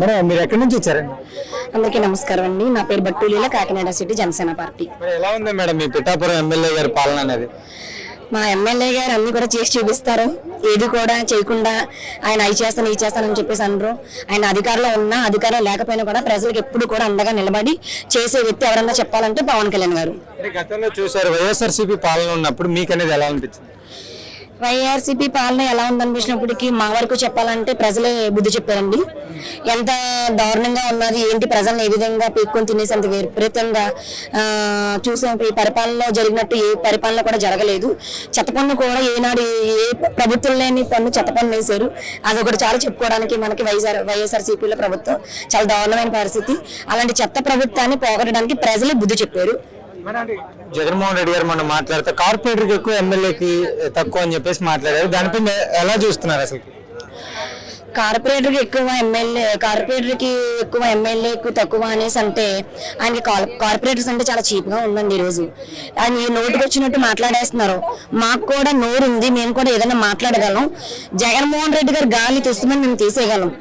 Madam మీరు ఎక్కడి నుంచి వచ్చారండి? అందరికీ నమస్కారం అండి. నా పేరు బట్టూలీల కాకినాడ సిటీ జనసేన పార్టీ. మరి ఎలా ఉంది మేడం మీ పిఠాపురం ఎమ్మెల్యే గారి పాలన అనేది? మా ఎమ్మెల్యే గారు అన్ని కూడా చేసి చూపిస్తారు. ఏది కూడా చేయకుండా ఆయన అవి చేస్తాను ఈ చేస్తానని చెప్పేసి అనరు. ఆయన అధికారంలో ఉన్నా అధికారం లేకపోయినా కూడా ప్రజలకు ఎప్పుడు కూడా అండగా నిలబడి చేసే వ్యక్తి ఎవరన్నా చెప్పాలంటే పవన్ కళ్యాణ్ గారు. గతంలో చూసారు వైఎస్ఆర్సీపీ పాలన ఉన్నప్పుడు మీకు అనేది ఎలా అనిపించింది? వైఆర్సీపీ పాలన ఎలా ఉందనిపించినప్పటికీ మా వరకు చెప్పాలంటే ప్రజలే బుద్ధి చెప్పారండి. ఎంత దారుణంగా ఉన్నది ఏంటి ప్రజలను ఏ విధంగా పీక్కొని తినేసి అంత విపరీతంగా చూసాం. ఈ పరిపాలనలో జరిగినట్టు ఏ పరిపాలన కూడా జరగలేదు. చెత్త పన్ను కూడా ఏనాడు ఏ ప్రభుత్వం లేని పన్ను చెత్త పన్ను వేశారు. అదొకటి చాలా చెప్పుకోవడానికి మనకి వైఎస్ఆర్ వైఎస్ఆర్సీపీలో ప్రభుత్వం చాలా దారుణమైన పరిస్థితి. అలాంటి చెత్త ప్రభుత్వాన్ని పోగొట్టడానికి ప్రజలే బుద్ధి చెప్పారు. జగన్మోహన్ రెడ్డి గారు మనం మాట్లాడితే కార్పొరేటర్కి ఎక్కువ ఎమ్మెల్యేకి తక్కువ అని చెప్పేసి మాట్లాడారు. దానిపై ఎలా చూస్తున్నారు అసలు కార్పొరేటర్కి ఎక్కువ ఎమ్మెల్యే కార్పొరేటర్కి ఎక్కువ ఎమ్మెల్యేకి తక్కువ అనేసి అంటే ఆయనకి కార్పొరేటర్స్ అంటే చాలా చీప్గా ఉందండి ఈరోజు. ఆయన నోటికి వచ్చినట్టు మాట్లాడేస్తున్నారు. మాకు కూడా నోరు ఉంది మేము కూడా ఏదైనా మాట్లాడగలం. జగన్మోహన్ రెడ్డి గారు గాలి తెస్తుందని మేము తీసేయగలం.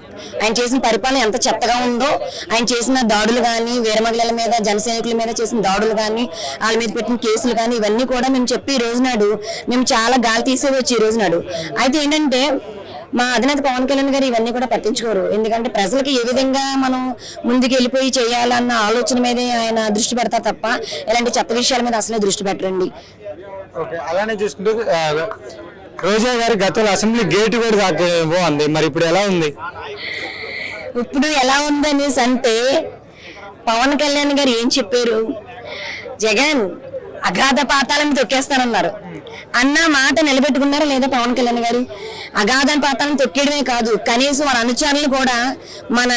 ఆయన చేసిన పరిపాలన ఎంత చెత్తగా ఉందో ఆయన చేసిన దాడులు కానీ వీరమహిళల మీద జనసైనికుల మీద చేసిన దాడులు కానీ వాళ్ళ మీద పెట్టిన కేసులు కానీ ఇవన్నీ కూడా మేము చెప్పి ఈ రోజు నాడు మేము చాలా గాలి తీసేవచ్చు ఈ రోజు నాడు. అయితే ఏంటంటే మా అధినేత పవన్ కళ్యాణ్ గారు ఇవన్నీ కూడా పట్టించుకోరు. ఎందుకంటే ప్రజలకి ఏ విధంగా మనం ముందుకు వెళ్ళిపోయి చేయాలన్న ఆలోచన మీదే ఆయన దృష్టి పెడతారు తప్ప ఇలాంటి చెత్త విషయాల మీద అసలే దృష్టి పెట్టరండి. అలానే చూసుకుంటే రోజా గారి గతంలో అసెంబ్లీ గేట్ కూడా దాకా బాగుంది మరి ఇప్పుడు ఎలా ఉంది? ఇప్పుడు ఎలా ఉందనేసి అంటే పవన్ కళ్యాణ్ గారు ఏం చెప్పారు? జగన్ అగాధ పాతాలను తొక్కేస్తానన్నారు. అన్న మాట నిలబెట్టుకున్నారా లేదా పవన్ కళ్యాణ్ గారు? అగాధ పాతాలను తొక్కేయడమే కాదు కనీసం వాళ్ళ అనుచరులు కూడా మన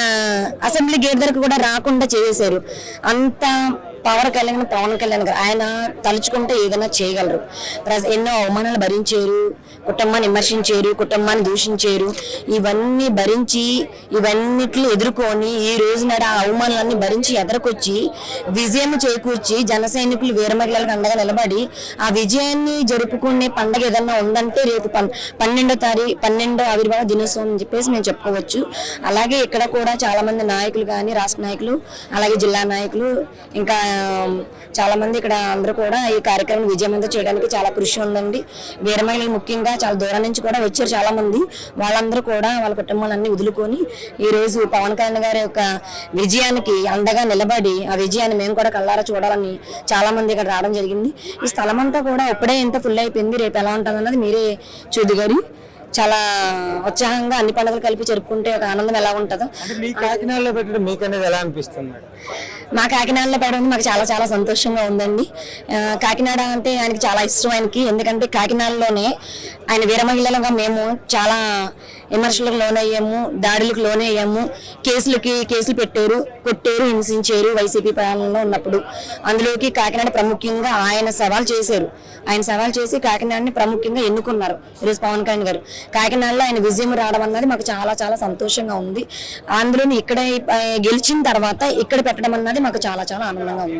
అసెంబ్లీ గేట్ దగ్గరకు కూడా రాకుండా చేసేశారు. అంత పవర్ కళ్యాణ్ పవన్ కళ్యాణ్ గారు ఆయన తలుచుకుంటే ఏదైనా చేయగలరు. ప్రజ ఎన్నో అవమానాలు భరించారు కుటుంబాన్ని విమర్శించారు కుటుంబాన్ని దూషించారు. ఇవన్నీ భరించి ఇవన్నిట్లు ఎదుర్కొని ఈ రోజు నాడు ఆ అవమానాలన్నీ భరించి ఎదరకొచ్చి విజయం చేకూర్చి జన సైనికులు వీరమహిళలకు అండగా నిలబడి ఆ విజయాన్ని జరుపుకునే పండగ ఏదన్నా ఉందంటే రేపు పన్ పన్నెండో తారీఖు పన్నెండో ఆవిర్భావ దినోత్సవం అని చెప్పేసి మేము చెప్పుకోవచ్చు. అలాగే ఇక్కడ కూడా చాలామంది నాయకులు కానీ రాష్ట్ర నాయకులు అలాగే జిల్లా నాయకులు ఇంకా చాలా మంది ఇక్కడ అందరూ కూడా ఈ కార్యక్రమం విజయవంతం చేయడానికి చాలా కృషి ఉందండి. వీర మహిళలు ముఖ్యంగా చాలా దూరం నుంచి కూడా వచ్చారు చాలా మంది వాళ్ళందరూ కూడా వాళ్ళ కుటుంబాలన్నీ వదులుకొని ఈ రోజు పవన్ కళ్యాణ్ గారి యొక్క విజయానికి అండగా నిలబడి ఆ విజయాన్ని మేము కూడా కళ్ళారా చూడాలని చాలా మంది ఇక్కడ రావడం జరిగింది. ఈ స్థలం అంతా కూడా ఇప్పుడే ఎంత ఫుల్ అయిపోయింది. రేపు ఎలా ఉంటుంది అన్నది మీరే చూదిగారు. చాలా ఉత్సాహంగా అన్ని పండుగలు కలిపి జరుపుకుంటే ఒక ఆనందం ఎలా ఉంటుందో. మీ కాకినాడలో పెట్టడం మీకు అనేది ఎలా అనిపిస్తుంది మా కాకినాడలో పెట్టడం మాకు చాలా చాలా సంతోషంగా ఉందండి. కాకినాడ అంటే ఆయనకి చాలా ఇష్టం ఆయనకి. ఎందుకంటే కాకినాడలోనే ఆయన వీర మహిళలుగా మేము చాలా విమర్శలకు లోనయ్యాము దాడులకు లోనయ్యాము కేసులకి కేసులు పెట్టారు కొట్టారు హింసించారు వైసీపీ పాలనలో ఉన్నప్పుడు. అందులోకి కాకినాడ ప్రాముఖ్యంగా ఆయన సవాల్ చేశారు. ఆయన సవాల్ చేసి కాకినాడని ప్రాముఖ్యంగా ఎన్నుకున్నారు ఈరోజు పవన్ కళ్యాణ్ గారు. కాకినాడలో ఆయన విజయం రావడం అన్నది మాకు చాలా చాలా సంతోషంగా ఉంది. అందులోని ఇక్కడ గెలిచిన తర్వాత ఇక్కడ పెట్టడం అన్నది మాకు చాలా చాలా ఆనందంగా ఉంది.